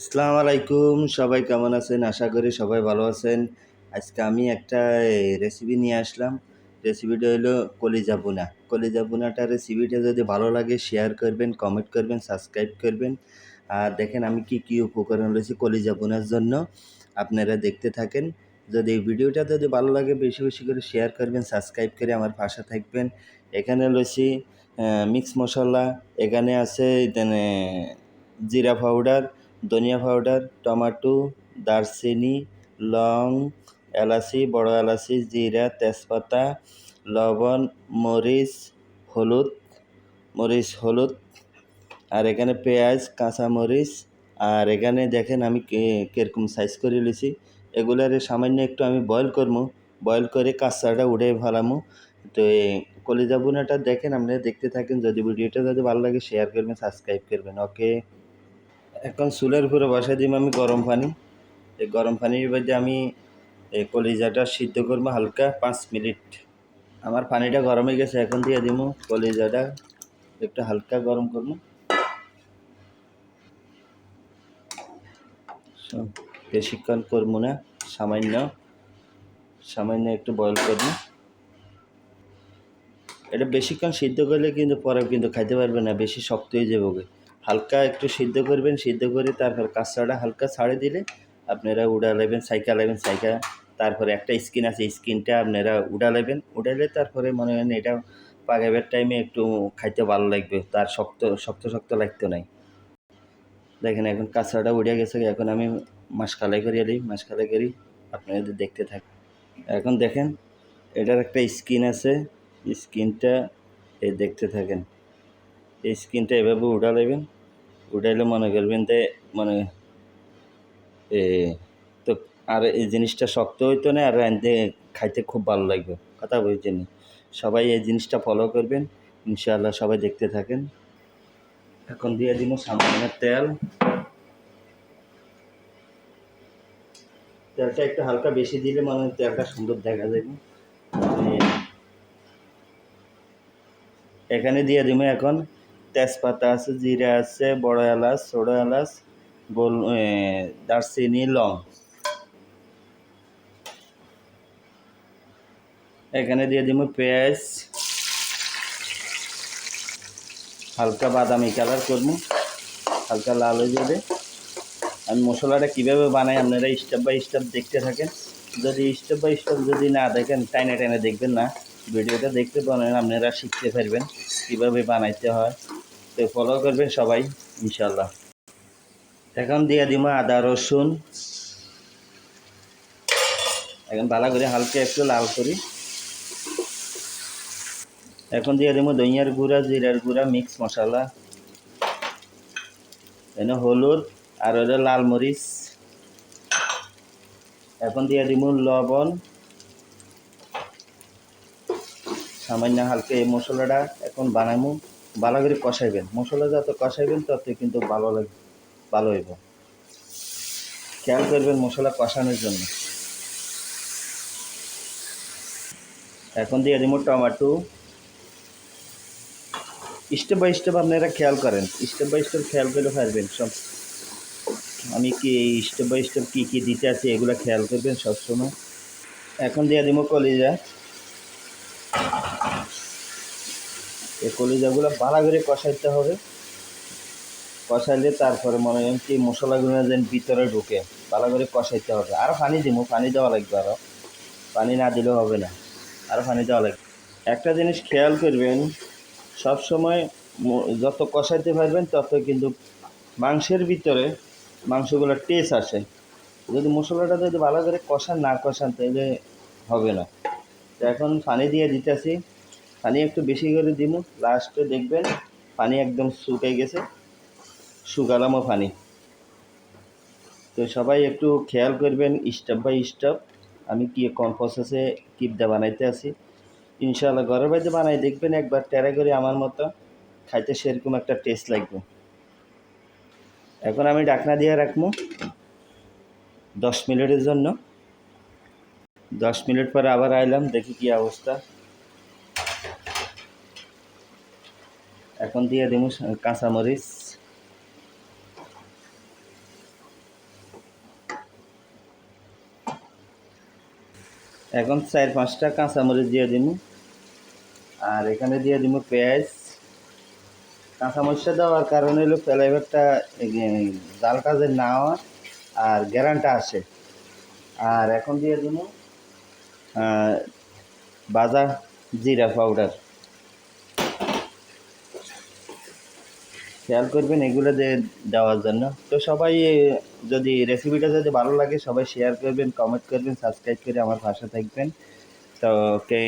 আসসালামু আলাইকুম, সবাই কেমন আছেন? আশা করি সবাই ভালো আছেন। আজকে আমি একটা রেসিপি নিয়ে আসলাম। রেসিপিটা হলো কলিজা বুনা কলিজা বুনাটা রেসিপিটা যদি ভালো লাগে শেয়ার করবেন কমেন্ট করবেন সাবস্ক্রাইব করবেন। আর দেখেন আমি কি কি উপকরণ রয়েছে কলিজা বোনার জন্য। আপনারা দেখতে থাকেন। যদি এই ভিডিওটা যদি ভালো লাগে, বেশি বেশি করে শেয়ার করবেন সাবস্ক্রাইব করে আমার পাশে থাকবেন। এখানে রয়েছে মিক্স মশলা। এখানে আছে জিরা পাউডার ধনিয়া পাউডার টমাটো, দারচিনি, লং, এলাচি, বড় এলাচি, জিরা, তেজপাতা, লবণ, মরিচ, হলুদ মরিচ, হলুদ, আর এখানে পেঁয়াজ, কাঁচা মরিচ, আর এখানে দেখেন আমি কীরকম সাইজ করে লিছি এগুলার সামান্য একটু আমি বয়েল করব বয়েল করে কাঁচাটা উড়ে ফেলামু। তো কলিজা বুনাটা দেখেন, আপনারা দেখতে থাকেন। যদি ভিডিওটা যদি ভালো লাগে শেয়ার করবেন সাবস্ক্রাইব করবেন ওকে এখন চুলের উপরে বসাই দিম আমি গরম পানি। এই গরম পানির মধ্যে আমি, এই কলিজাটা সিদ্ধ করব হালকা পাঁচ মিনিট। আমার পানিটা গরম হয়ে গেছে, এখন দিয়ে দিব কলিজাটা। একটু হালকা গরম করব। বেশিক্ষণ করব না, সামান্য সামান্য একটু বয়ল করব। এটা বেশিক্ষণ সিদ্ধ করলে কিন্তু পরে কিন্তু খাইতে পারবে না, বেশি শক্ত হয়ে যাবে ওকে। হালকা একটু সিদ্ধ করবেন, সিদ্ধ করে তারপর কাঁচাটা হালকা ছাড়ে দিলে আপনারা উড়া নেবেন সাইকেল নেবেন সাইকেল তারপরে একটা স্কিন আছে স্কিনটা আপনারা উড়া নেবেন, উড়ালে তারপরে মনে হয় এটা পাকাবার টাইমে একটু খাইতে ভালো লাগবে, তার শক্ত শক্ত শক্ত লাগতো নাই। দেখেন এখন কাঁচাটা উড়ে গেছে, এখন আমি মাসকালাই করি আলি মাসকালাই করি আপনাদের দেখতে থাকেন এখন দেখেন, এটার একটা স্কিন আছে, স্কিনটা এই দেখতে থাকেন। এই স্কিনটা এভাবে নেবেন। উঠাইলে মনে করবেন যে মানে এ, তো আর এই জিনিসটা শক্ত হইতো না, আর রাঁধতে, খাইতে খুব ভালো লাগবে। কথা বলছেন সবাই এই জিনিসটা ফলো করবেন। ইনশাআল্লাহ সবাই দেখতে থাকেন। এখন দিয়ে দিব সামান্য তেল। তেলটা একটু হালকা বেশি দিলে মানে তেলটা সুন্দর দেখা যাবে। এখানে দিয়ে দিব এখন তেজপাতা আছে, জিরা আছে, বড় এলাচ, ছোটো এলাচ, গোল দারচিনি, লং। এখানে দিয়ে দিব পেঁয়াজ, হালকা বাদামি কালার করব, হালকা লাল হয়ে যাবে। আমি মশলাটা কীভাবে বানাই আপনারা স্টেপ বাই স্টেপ দেখতে থাকেন। যদি স্টেপ বাই স্টেপ যদি না দেখেন টাইনে টাইনে দেখবেন না। ভিডিওটা দেখতে পারেন, আপনারা শিখতে পারবেন কীভাবে বানাইতে হয়। তো ফলো করবেন সবাই ইনশাল্লাহ এখন দিয়ে দিব আদা, রসুন। এখন ভালো করে হালকা একটু লাল করি। এখন দিয়ে দেবো দইয়ার গুঁড়া, জিরার গুঁড়া, মিক্স মশলা। এনে হলুদ আর হলো লাল মরিচ। এখন দিয়ে দিব লবণ। সামান্য হালকা এই মশলাটা এখন বানাবো। ভালো করে কষাইবেন। মশলা যত কষাইবেন তত কিন্তু ভালো লাগবে, ভালো হইব। খেয়াল করবেন মশলা কষানোর জন্য। এখন দিয়ে দিব টমাটো। স্টেপ বাই স্টেপ আপনারা খেয়াল করেন। স্টেপ বাই স্টেপ খেয়াল করে পারবেন সব। আমি কি স্টেপ বাই স্টেপ কী কী দিতে আছি এগুলো খেয়াল করবেন সবসময়। এখন দিয়ে দিব কলিজা। এই কলিজাগুলো ভালো করে কষাইতে হবে। কষাইলে তারপরে মনে করেন কি মশলাগুলো যেন ভিতরে ঢুকে ভালো করে কষাইতে হবে। আরও পানি দিব পানি দেওয়া লাগবে আরও পানি না দিলেও হবে না আরও পানি দেওয়া লাগবে। একটা জিনিস খেয়াল করবেন, সব সময় যত কষাইতে পারবেন তত কিন্তু মাংসের ভিতরে মাংসগুলো টেস্ট আসে। যদি মশলাটা যদি ভালো করে কষান, না কষান, তাহলে হবে না। তো এখন পানি দিয়ে দিতেছি। পানি একটু বেশি করে দিব। লাস্টে দেখবেন, পানি একদম শুকিয়ে গেছে। শুকালামও পানি। তো সবাই একটু খেয়াল করবেন স্টেপ বাই স্টেপ আমি কি কোন প্রসেসে কিপটা বানাইতে আছি। ইনশাআল্লাহ ঘরের বাড়িতে বানাই, দেখবেন একবার ট্যারা করে আমার মতো খাইতে সেরকম একটা টেস্ট লাগবে। এখন আমি ডাকনা দিয়ে রাখব দশ মিনিটের জন্য। দশ মিনিট পরে আবার আইলাম, দেখি কি অবস্থা। এখন দিয়ে দেব কাঁচামরিচ। এখন চার পাঁচটা কাঁচামরিচ দিয়ে দিব। আর এখানে দিয়ে দিব পেঁয়াজ। কাঁচামরিচটা দেওয়ার কারণে হলো ফ্লেভারটা জাল কাজে না হয় আর গ্যারান্টা আসে। আর এখন দিয়ে দিব বাজা জিরা পাউডার। খেয়াল করবেন এগুলো দিয়ে দেওয়ার জন্য। তো সবাই, যদি রেসিপিটা যদি ভালো লাগে, সবাই শেয়ার করবেন কমেন্ট করবেন সাবস্ক্রাইব করে আমার পাশে থাকবেন। তো ওকে